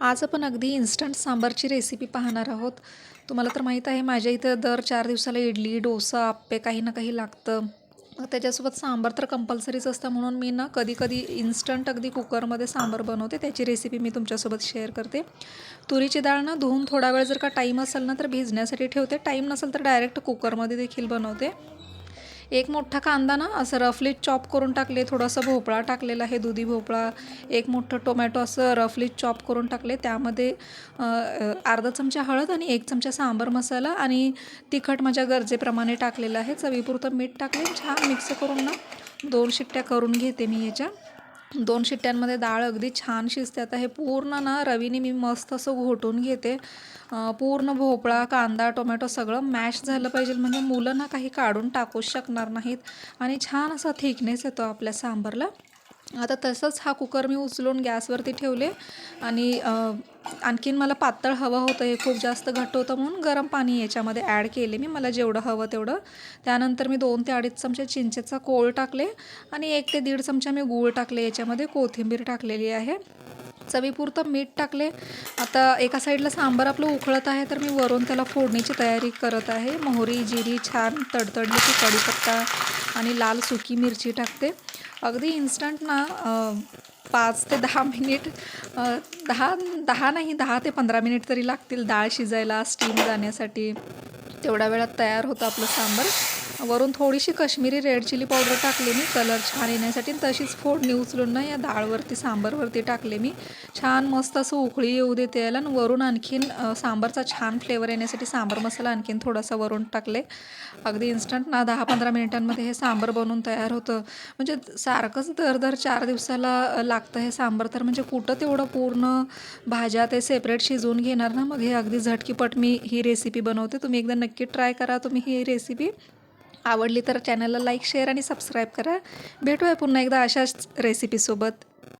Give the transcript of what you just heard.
आज आपण अगदी इन्स्टंट सांबारची रेसिपी पाहणार आहोत. तुम्हाला तर माहीत आहे माझ्या इथं दर चार दिवसाला इडली डोसा आप्पे काही ना काही लागतं. त्याच्यासोबत सांबार तर कंपल्सरीच असतं म्हणून मी ना कधी कधी इन्स्टंट अगदी कुकरमध्ये सांबार बनवते. त्याची रेसिपी मी तुमच्यासोबत शेअर करते. तुरीची डाळ ना धुवून थोडा वेळ जर का टाईम असेल ना तर भिजण्यासाठी ठेवते. टाईम नसेल तर डायरेक्ट कुकरमध्ये देखील बनवते. एक मोठा कांदा ना असं रफली चॉप करून टाकले थोडासा भोपळा टाकलेला आहे दुधी भोपळा एक मोठं टोमॅटो असं रफली चॉप करून टाकले. त्यामध्ये अर्धा चमचा हळद आणि एक चमचा सांबार मसाला आणि तिखट माझ्या गरजेप्रमाणे टाकलेलं आहे. चवीपुरतं मीठ टाकले छान मिक्स करून ना दोन शिट्ट्या करून घेते मी याच्या. दोन शिट्ट्यांमध्ये डाळ अगदी छान शिजते. आता हे पूर्ण ना रवीने मी मस्त असं घोटून घेते. पूर्ण भोपळा कांदा टोमॅटो सगळं मॅश झालं पाहिजे. म्हणजे मुलं ना काही काढून टाकूच शकणार नाहीत. आणि छान असा थिकनेस येतो आपल्या सांबारला. आता तसंच हा कुकर मी उचलून गॅसवरती ठेवले आणि आणखीन मला पातळ हवं होतं हे खूप जास्त घट्ट होतं म्हणून गरम पाणी याच्यामध्ये ॲड केले मी. मला जेवढं हवं तेवढं. त्यानंतर मी दोन ते अडीच चमचे चिंचेचा कोळ टाकले आणि एक ते दीड चमचा मी गूळ टाकले याच्यामध्ये. कोथिंबीर टाकलेली आहे. चवीपुरतं मीठ टाकले. आता एका साईडला सांबार आपलं उकळत आहे तर मी वरून त्याला फोडणीची तयारी करत आहे. मोहरी जिरी छान तडतडली की कढीपत्ता आणि लाल सुकी मिरची टाकते. अगदी इन्स्टंट ना पाच ते दहा मिनिट दहा दहा नाही दहा ते पंधरा मिनिट तरी लागतील डाळ शिजायला स्टीम जाण्यासाठी. तेवढ्या वेळात तयार होतं आपलं सांबार. वरून थोडीशी कश्मीरी रेड चिली पावडर टाकली मी कलर छान येण्यासाठी. आणि तशीच फोडणी उचलून ना या डाळवरती सांबारवरती टाकले मी. छान मस्त असं उकळी येऊ देते याला. आणि वरून आणखीन सांबारचा छान फ्लेवर येण्यासाठी सांबार मसाला आणखीन थोडासा वरून टाकले. अगदी इन्स्टंट ना दहा पंधरा मिनिटांमध्ये हे सांबार बनवून तयार होतं. म्हणजे सारखंच दर दर चार दिवसाला लागतं हे सांबार. तर म्हणजे कुठं तेवढं पूर्ण भाज्या ते सेपरेट शिजवून घेणार ना मग हे अगदी झटकीपट मी ही रेसिपी बनवते. तुम्ही एकदा नक्की ट्राय करा. तुम्ही ही रेसिपी आवडली तर चॅनलला लाईक शेअर आणि सबस्क्राईब करा. भेटूया पुन्हा एकदा अशाच रेसिपीसोबत